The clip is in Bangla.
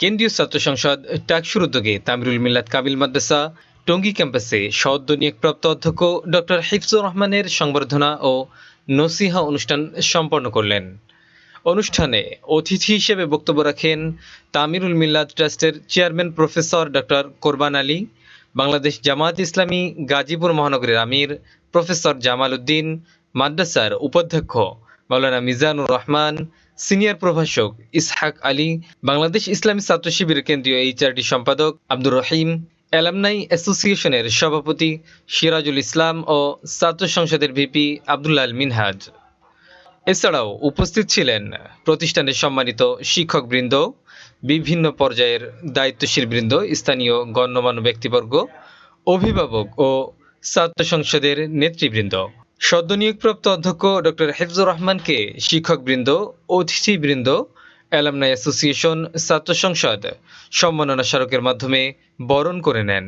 কেন্দ্রীয় ছাত্র সংসদ টাকসুর উদ্যোগে তামিরুল মিল্লাত কাবিল মাদ্রাসা, টঙ্গী ক্যাম্পাসে সদ্য নিয়োগপ্রাপ্ত অধ্যক্ষ ডক্টর হিফজুর রহমানের সংবর্ধনা ও নসিহা অনুষ্ঠান সম্পন্ন করলেন। অনুষ্ঠানে অতিথি হিসেবে বক্তব্য রাখেন তামিরুল মিল্লাত ট্রাস্টের chairman professor doctor Korban Ali, Bangladesh Jamaat Islami Gazipur মহানগরের আমির প্রফেসর জামাল উদ্দিন, মাদ্রাসার উপাধ্যক্ষ মাওলানা মিজানুর রহমান, সিনিয়র প্রভাষক ইসহাক আলী, বাংলাদেশ ইসলামী ছাত্র শিবির কেন্দ্রীয় এইচআরটি সম্পাদক আব্দুর রহিম, অ্যালামনাই অ্যাসোসিয়েশনের সভাপতি সিরাজুল ইসলাম ও ছাত্র সংসদের ভিপি আল মিনহাজ। এছাড়াও উপস্থিত ছিলেন প্রতিষ্ঠানের সম্মানিত শিক্ষকবৃন্দ, বিভিন্ন পর্যায়ের দায়িত্বশীল বৃন্দ স্থানীয় গণ্যমান্য ব্যক্তিবর্গ, অভিভাবক ও ছাত্র সংসদের নেতৃবৃন্দ। সদ্য নিয়োগপ্রাপ্ত অধ্যক্ষ ডক্টর হেফজুর রহমানকে শিক্ষকবৃন্দ, অতিথিবৃন্দ, অ্যালামনাই অ্যাসোসিয়েশন, ছাত্র সংসদ সম্মাননা স্মারকের মাধ্যমে বরণ করে নেন।